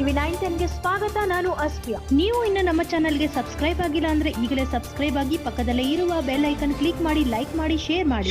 TV nine ಟೆನ್ಗೆ ಸ್ವಾಗತ, ನಾನು ಅಸ್ಪಿಯಾ ನೀವು ಇನ್ನು ನಮ್ಮ ಚಾನಲ್ಗೆ ಸಬ್ಸ್ಕ್ರೈಬ್ ಆಗಿಲ್ಲ ಅಂದ್ರೆ ಈಗಲೇ ಸಬ್ಸ್ಕ್ರೈಬ್ ಆಗಿ ಪಕ್ಕದಲ್ಲೇ ಇರುವ ಬೆಲ್ ಐಕನ್ ಕ್ಲಿಕ್ ಮಾಡಿ, ಲೈಕ್ ಮಾಡಿ, ಶೇರ್ ಮಾಡಿ.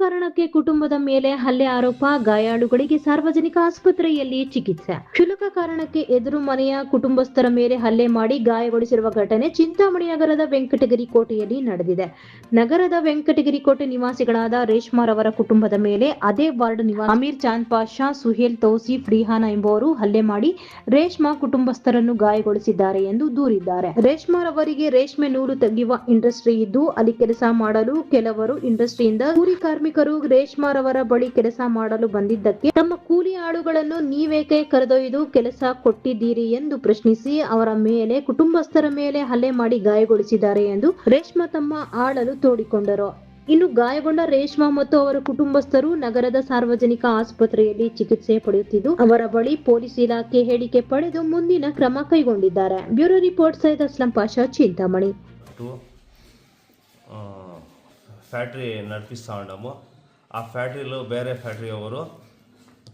ಕಾರಣಕ್ಕೆ ಕುಟುಂಬದ ಮೇಲೆ ಹಲ್ಲೆ ಆರೋಪ, ಗಾಯಾಳುಗಳಿಗೆ ಸಾರ್ವಜನಿಕ ಆಸ್ಪತ್ರೆಯಲ್ಲಿ ಚಿಕಿತ್ಸೆ. ಕ್ಷುಲಕ ಕಾರಣಕ್ಕೆ ಎದುರು ಮನೆಯ ಕುಟುಂಬಸ್ಥರ ಮೇಲೆ ಹಲ್ಲೆ ಮಾಡಿ ಗಾಯಗೊಳಿಸಿರುವ ಘಟನೆ ಚಿಂತಾಮಣಿ ನಗರದ ವೆಂಕಟಗಿರಿ ಕೋಟೆಯಲ್ಲಿ ನಡೆದಿದೆ. ನಗರದ ವೆಂಕಟಗಿರಿ ಕೋಟೆ ನಿವಾಸಿಗಳಾದ ರೇಷ್ಮಾರವರ ಕುಟುಂಬದ ಮೇಲೆ ಅದೇ ವಾರ್ಡ್ ನಿವಾಸಿ ಅಮೀರ್ ಚಾಂದ್ ಪಾಷಾ, ಸುಹೇಲ್ ತೌಸೀಫ್ ರಿಹಾನ ಎಂಬುವರು ಹಲ್ಲೆ ಮಾಡಿ ರೇಷ್ಮಾ ಕುಟುಂಬಸ್ಥರನ್ನು ಗಾಯಗೊಳಿಸಿದ್ದಾರೆ ಎಂದು ದೂರಿದ್ದಾರೆ. ರೇಷ್ಮಾರವರಿಗೆ ರೇಷ್ಮೆ ನೂಲು ತೆಗೆಯುವ ಇಂಡಸ್ಟ್ರಿ ಇದ್ದು, ಅಲ್ಲಿ ಕೆಲಸ ಮಾಡಲು ಕೆಲವರು ಇಂಡಸ್ಟ್ರಿಯಿಂದ ಕೂಲಿ ಕಾರ್ಮಿಕರು ರೇಷ್ಮಾರವರ ಬಳಿ ಕೆಲಸ ಮಾಡಲು ಬಂದಿದ್ದಕ್ಕೆ ತಮ್ಮ ಕೂಲಿ ಆಳುಗಳನ್ನು ನೀವೇಕೆ ಕರೆದೊಯ್ದು ಕೆಲಸ ಕೊಟ್ಟಿದ್ದೀರಿ ಎಂದು ಪ್ರಶ್ನಿಸಿ ಅವರ ಮೇಲೆ ಕುಟುಂಬಸ್ಥರ ಮೇಲೆ ಹಲ್ಲೆ ಮಾಡಿ ಗಾಯಗೊಳಿಸಿದ್ದಾರೆ ಎಂದು ರೇಷ್ಮಾ ತಮ್ಮ ಆಳಲು ತೋಡಿಕೊಂಡರು. ಇನ್ನು ಗಾಯಗೊಂಡ ರೇಷ್ಮಾ ಮತ್ತು ಅವರ ಕುಟುಂಬಸ್ಥರು ನಗರದ ಸಾರ್ವಜನಿಕ ಆಸ್ಪತ್ರೆಯಲ್ಲಿ ಚಿಕಿತ್ಸೆ ಪಡೆಯುತ್ತಿದ್ದು, ಅವರ ಬಳಿ ಪೊಲೀಸ್ ಇಲಾಖೆ ಹೇಳಿಕೆ ಪಡೆದು ಮುಂದಿನ ಕ್ರಮ ಕೈಗೊಂಡಿದ್ದಾರೆ. Bureau report Syed Aslam Pasha, Chintamani. Factory ನಡಿಪಿಸ್ತಾ ಉಂಡము ಆ ಫ್ಯಾಕ್ಟ್ರಿಲು ಬೇರೆ ಫ್ಯಾಕ್ಟ್ರಿಯವರು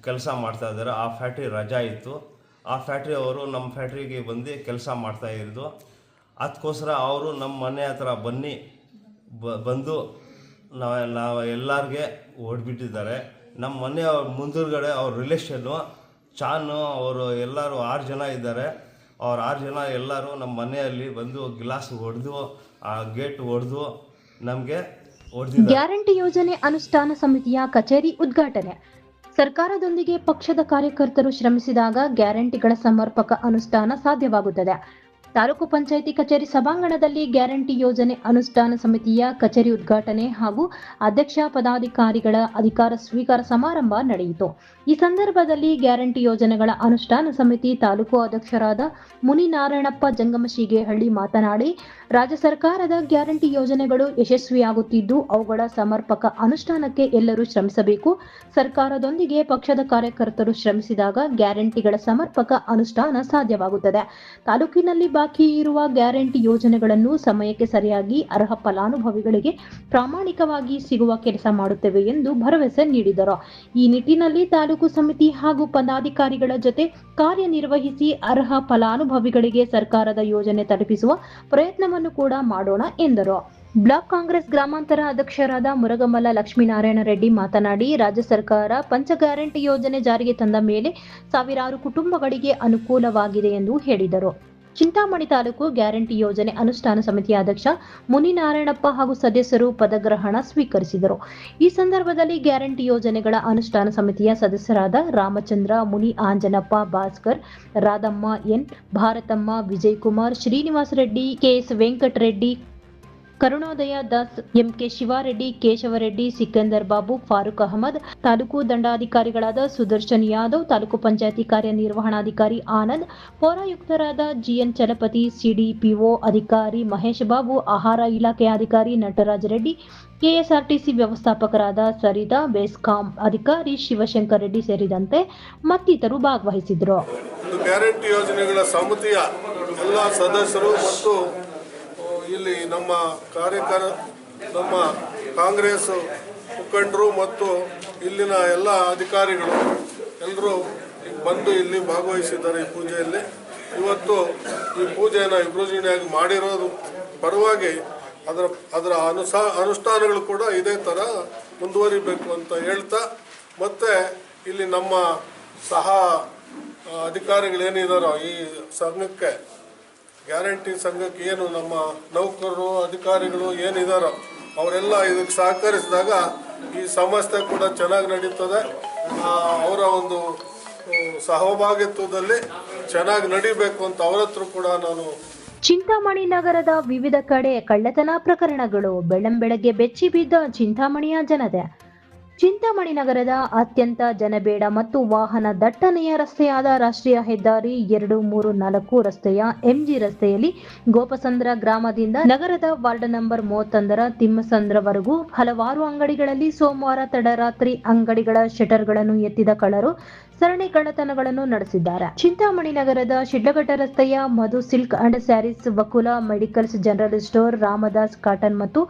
ಕೆಲಸ ಮಾಡ್ತಾ ಇದ್ದಾರೆ. ಆ ಫ್ಯಾಕ್ಟ್ರಿ ರಜಾ ಇತ್ತು. ಆ ಫ್ಯಾಕ್ಟ್ರಿಯವರು ನಮ್ಮ ಫ್ಯಾಕ್ಟ್ರಿಗೆ ಬಂದು ಕೆಲಸ ಮಾಡ್ತಾ ಇದ್ದು ಅದಕ್ಕೋಸ್ಕರ ಅವರು ನಮ್ಮ ಮನೆ ಹತ್ರ ಬನ್ನಿ ಬಂದು ನಾವು ನಾವು ಎಲ್ಲರಿಗೆ ಓಡ್ಬಿಟ್ಟಿದ್ದಾರೆ. ನಮ್ಮ ಮನೆ ಮುಂದುಗಡೆ ಅವ್ರ ರಿಲೇಷನ್ನು ಚಾನು ಅವರು ಎಲ್ಲರೂ ಆರು ಜನ ಇದ್ದಾರೆ. ಅವ್ರು ಆರು ಜನ ಎಲ್ಲರೂ ನಮ್ಮ ಮನೆಯಲ್ಲಿ ಬಂದು ಗ್ಲಾಸ್ ಹೊಡೆದು, ಆ ಗೇಟ್ ಹೊಡೆದು ನಮಗೆ ಗ್ಯಾರಂಟಿ ಯೋಜನೆ ಅನುಷ್ಠಾನ ಸಮಿತಿಯ ಕಚೇರಿ ಉದ್ಘಾಟನೆ. ಸರ್ಕಾರದೊಂದಿಗೆ ಪಕ್ಷದ ಕಾರ್ಯಕರ್ತರು ಶ್ರಮಿಸಿದಾಗ ಗ್ಯಾರಂಟಿಗಳ ಸಮರ್ಪಕ ಅನುಷ್ಠಾನ ಸಾಧ್ಯವಾಗುತ್ತದೆ. ತಾಲೂಕು ಪಂಚಾಯಿತಿ ಕಚೇರಿ ಸಭಾಂಗಣದಲ್ಲಿ ಗ್ಯಾರಂಟಿ ಯೋಜನೆ ಅನುಷ್ಠಾನ ಸಮಿತಿಯ ಕಚೇರಿ ಉದ್ಘಾಟನೆ ಹಾಗೂ ಅಧ್ಯಕ್ಷ ಪದಾಧಿಕಾರಿಗಳ ಅಧಿಕಾರ ಸ್ವೀಕಾರ ಸಮಾರಂಭ ನಡೆಯಿತು. ಈ ಸಂದರ್ಭದಲ್ಲಿ ಗ್ಯಾರಂಟಿ ಯೋಜನೆಗಳ ಅನುಷ್ಠಾನ ಸಮಿತಿ ತಾಲೂಕು ಅಧ್ಯಕ್ಷರಾದ ಮುನಿನಾರಾಯಣಪ್ಪ ಜಂಗಮಶಿಗೆಹಳ್ಳಿ ಮಾತನಾಡಿ, ರಾಜ್ಯ ಸರ್ಕಾರದ ಗ್ಯಾರಂಟಿ ಯೋಜನೆಗಳು ಯಶಸ್ವಿಯಾಗುತ್ತಿದ್ದು, ಅವುಗಳ ಸಮರ್ಪಕ ಅನುಷ್ಠಾನಕ್ಕೆ ಎಲ್ಲರೂ ಶ್ರಮಿಸಬೇಕು. ಸರ್ಕಾರದೊಂದಿಗೆ ಪಕ್ಷದ ಕಾರ್ಯಕರ್ತರು ಶ್ರಮಿಸಿದಾಗ ಗ್ಯಾರಂಟಿಗಳ ಸಮರ್ಪಕ ಅನುಷ್ಠಾನ ಸಾಧ್ಯವಾಗುತ್ತದೆ. ತಾಲೂಕಿನಲ್ಲಿ ಬಾಕಿ ಇರುವ ಗ್ಯಾರಂಟಿ ಯೋಜನೆಗಳನ್ನು ಸಮಯಕ್ಕೆ ಸರಿಯಾಗಿ ಅರ್ಹ ಫಲಾನುಭವಿಗಳಿಗೆ ಪ್ರಾಮಾಣಿಕವಾಗಿ ಸಿಗುವ ಕೆಲಸ ಮಾಡುತ್ತೇವೆ ಎಂದು ಭರವಸೆ ನೀಡಿದರು. ಈ ನಿಟ್ಟಿನಲ್ಲಿ ತಾಲೂಕು ಸಮಿತಿ ಹಾಗೂ ಪದಾಧಿಕಾರಿಗಳ ಜೊತೆ ಕಾರ್ಯನಿರ್ವಹಿಸಿ ಅರ್ಹ ಫಲಾನುಭವಿಗಳಿಗೆ ಸರ್ಕಾರದ ಯೋಜನೆ ತಲುಪಿಸುವ ಪ್ರಯತ್ನವನ್ನು ಕೂಡ ಮಾಡೋಣ ಎಂದರು. ಬ್ಲಾಕ್ ಕಾಂಗ್ರೆಸ್ ಗ್ರಾಮಾಂತರ ಅಧ್ಯಕ್ಷರಾದ ಮುರಗಮಲ ಲಕ್ಷ್ಮೀನಾರಾಯಣ ರೆಡ್ಡಿ ಮಾತನಾಡಿ, ರಾಜ್ಯ ಸರ್ಕಾರ ಪಂಚ ಗ್ಯಾರಂಟಿ ಯೋಜನೆ ಜಾರಿಗೆ ತಂದ ಮೇಲೆ ಸಾವಿರಾರು ಕುಟುಂಬಗಳಿಗೆ ಅನುಕೂಲವಾಗಿದೆ ಎಂದು ಹೇಳಿದರು. ಚಿಂತಾಮಣಿ ತಾಲೂಕು ಗ್ಯಾರಂಟಿ ಯೋಜನೆ ಅನುಷ್ಠಾನ ಸಮಿತಿಯ ಅಧ್ಯಕ್ಷ ಮುನಿನಾರಾಯಣಪ್ಪ ಹಾಗೂ ಸದಸ್ಯರು ಪದಗ್ರಹಣ ಸ್ವೀಕರಿಸಿದರು. ಈ ಸಂದರ್ಭದಲ್ಲಿ ಗ್ಯಾರಂಟಿ ಯೋಜನೆಗಳ ಅನುಷ್ಠಾನ ಸಮಿತಿಯ ಸದಸ್ಯರಾದ Ramachandra, Muni Anjanappa, Bhaskar, Radhamma N, Bharathamma Vijay Kumar Srinivasa Reddy KS Venkatareddy Karunodaya Das MK Shivareddy, Keshavareddy, Sikandar Babu, Farooq Ahmed, taluk ದಂಡಾಧಿಕಾರಿಗಳಾದ ಸುದರ್ಶನ್ ಯಾದವ್, ತಾಲೂಕು ಪಂಚಾಯತಿ ಕಾರ್ಯನಿರ್ವಹಣಾಧಿಕಾರಿ ಆನಂದ್, ಪೌರಾಯುಕ್ತರಾದ ಜಿಎನ್ ಚಲಪತಿ, ಸಿಡಿಪಿಒ ಅಧಿಕಾರಿ ಮಹೇಶ್ ಬಾಬು, ಆಹಾರ ಇಲಾಖೆಯ ಅಧಿಕಾರಿ ನಟರಾಜ್ ರೆಡ್ಡಿ, ಕೆಎಸ್ಆರ್ಟಿಸಿ ವ್ಯವಸ್ಥಾಪಕರಾದ ಸರಿತಾ, ಬೆಸ್ಕಾಂ ಅಧಿಕಾರಿ ಶಿವಶಂಕರ್ ರೆಡ್ಡಿ ಸೇರಿದಂತೆ ಮತ್ತಿತರರು ಭಾಗವಹಿಸಿದರು ಗ್ಯಾರಂಟಿ ಯೋಜನೆಗಳ ಸಮಿತಿಯ ಎಲ್ಲ ಸದಸ್ಯರು ಮತ್ತು ಇಲ್ಲಿ ನಮ್ಮ ಕಾರ್ಯಕರ, ನಮ್ಮ ಕಾಂಗ್ರೆಸ್ ಮುಖಂಡರು ಮತ್ತು ಇಲ್ಲಿನ ಎಲ್ಲ ಅಧಿಕಾರಿಗಳು ಎಲ್ಲರೂ ಬಂದು ಇಲ್ಲಿ ಭಾಗವಹಿಸಿದ್ದಾರೆ ಈ ಪೂಜೆಯಲ್ಲಿ. ಇವತ್ತು ಈ ಪೂಜೆಯನ್ನು ವಿಭಜನೆಯಾಗಿ ಮಾಡಿರೋದು ಪರವಾಗಿ ಅದರ ಅದರ ಅನುಸಾ, ಅನುಷ್ಠಾನಗಳು ಕೂಡ ಇದೇ ಥರ ಮುಂದುವರಿಬೇಕು ಅಂತ ಹೇಳ್ತಾ, ಮತ್ತು ಇಲ್ಲಿ ನಮ್ಮ ಸಹ ಅಧಿಕಾರಿಗಳೇನಿದಾರೋ ಈ ಸಂಘಕ್ಕೆ ಗ್ಯಾರಂಟಿ ಸಂಘಕ್ಕೆ ಏನು ನಮ್ಮ ನೌಕರರು, ಅಧಿಕಾರಿಗಳು ಏನಿದಾರೋ ಅವರೆಲ್ಲ ಇದಕ್ಕೆ ಸಹಕರಿಸಿದಾಗ ಈ ಸಂಸ್ಥೆ ಕೂಡ ಚೆನ್ನಾಗಿ ನಡೀತದೆ. ಅವರ ಒಂದು ಸಹಭಾಗಿತ್ವದಲ್ಲಿ ಚೆನ್ನಾಗಿ ನಡಿಬೇಕು ಅಂತ ಅವರ ಕೂಡ ನಾನು ಚಿಂತಾಮಣಿ ನಗರದ ವಿವಿಧ ಕಡೆ ಕಳ್ಳತನ ಪ್ರಕರಣಗಳು ಬೆಳ್ಳಂಬೆಳಗ್ಗೆ ಬೆಚ್ಚಿ ಬಿದ್ದ ಚಿಂತಾಮಣಿಯ ಜನತೆ. ಚಿಂತಾಮಣಿ ನಗರದ ಅತ್ಯಂತ ಜನಬೇಡ ಮತ್ತು ವಾಹನ ದಟ್ಟಣೆಯ ರಸ್ತೆಯಾದ ರಾಷ್ಟ್ರೀಯ ಹೆದ್ದಾರಿ ಎರಡು ಮೂರು ನಾಲ್ಕು ರಸ್ತೆಯ ಎಂಜಿ ರಸ್ತೆಯಲ್ಲಿ ಗೋಪಸಂದ್ರ ಗ್ರಾಮದಿಂದ ನಗರದ ವಾರ್ಡ್ ನಂಬರ್ ಮೂವತ್ತೊಂದರ ತಿಮ್ಮಸಂದ್ರವರೆಗೂ ಹಲವಾರು ಅಂಗಡಿಗಳಲ್ಲಿ ಸೋಮವಾರ ತಡರಾತ್ರಿ ಅಂಗಡಿಗಳ ಶಟರ್ಗಳನ್ನು ಎತ್ತಿದ ಕಳ್ಳರು ಸರಣಿ ಕಳ್ಳತನಗಳನ್ನು ನಡೆಸಿದ್ದಾರೆ. ಚಿಂತಾಮಣಿ ನಗರದ ಶಿಡ್ಲಘಟ್ಟ ರಸ್ತೆಯ Madhu silk and sarees Vakula medicals general store Ramdas cotton ಮತ್ತು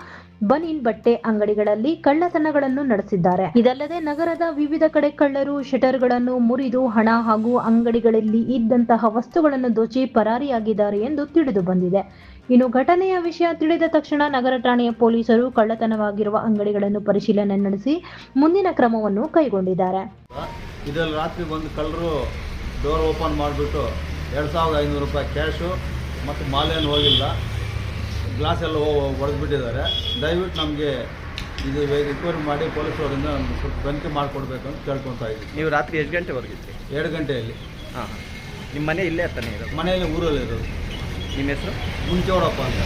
ಬನಿನ್ ಬಟ್ಟೆ ಅಂಗಡಿಗಳಲ್ಲಿ ಕಳ್ಳತನಗಳನ್ನು ನಡೆಸಿದ್ದಾರೆ. ಇದಲ್ಲದೆ ನಗರದ ವಿವಿಧ ಕಡೆ ಕಳ್ಳರು ಶಟರ್ಗಳನ್ನು ಮುರಿದು ಹಣ ಹಾಗೂ ಅಂಗಡಿಗಳಲ್ಲಿ ಇದ್ದಂತಹ ವಸ್ತುಗಳನ್ನು ದೋಚಿ ಪರಾರಿಯಾಗಿದ್ದಾರೆ ಎಂದು ತಿಳಿದು ಬಂದಿದೆ. ಇನ್ನು ಘಟನೆಯ ವಿಷಯ ತಿಳಿದ ತಕ್ಷಣ ನಗರ ಠಾಣೆಯ ಪೊಲೀಸರು ಕಳ್ಳತನವಾಗಿರುವ ಅಂಗಡಿಗಳನ್ನು ಪರಿಶೀಲನೆ ನಡೆಸಿ ಮುಂದಿನ ಕ್ರಮವನ್ನು ಕೈಗೊಂಡಿದ್ದಾರೆ. ಇದರಲ್ಲಿ ರಾತ್ರಿ ಬಂದು ಕಳ್ಳರು ಡೋರ್ ಓಪನ್ ಮಾಡಿಬಿಟ್ಟು ಎರಡು ಸಾವಿರದ ಐನೂರು ರೂಪಾಯಿ ಕ್ಯಾಶು ಮತ್ತು ಮಾಲೇನು ಹೋಗಿಲ್ಲ. ಗ್ಲಾಸ್ ಎಲ್ಲ ಹೊಡೆದ್ಬಿಟ್ಟಿದ್ದಾರೆ ದಯವಿಟ್ಟು ನಮಗೆ ಇದು ರಿಕ್ವೈರಿ ಮಾಡಿ ಪೊಲೀಸರಿಂದ ನಮ್ಗೆ ಸ್ವಲ್ಪ ತನಿಖೆ ಮಾಡಿಕೊಡ್ಬೇಕು ಅಂತ ಕೇಳ್ಕೊತಾ ಇದ್ದೀವಿ ನೀವು ರಾತ್ರಿ ಎಷ್ಟು ಗಂಟೆ ಗಂಟೆವರೆಗಿದ್ರಿ ಎರಡು ಗಂಟೆಯಲ್ಲಿ. ಹಾಂ ನಿಮ್ಮ ಮನೆ ಇಲ್ಲೇ ಇರ್ತಾನೆ ಇರೋದು? ಮನೆಯಲ್ಲಿ ಊರಲ್ಲಿ ಇರೋದು ನಿಮ್ಮ ಹೆಸರು? ಮುಂಚೋಡಪ್ಪ ಅಂತ.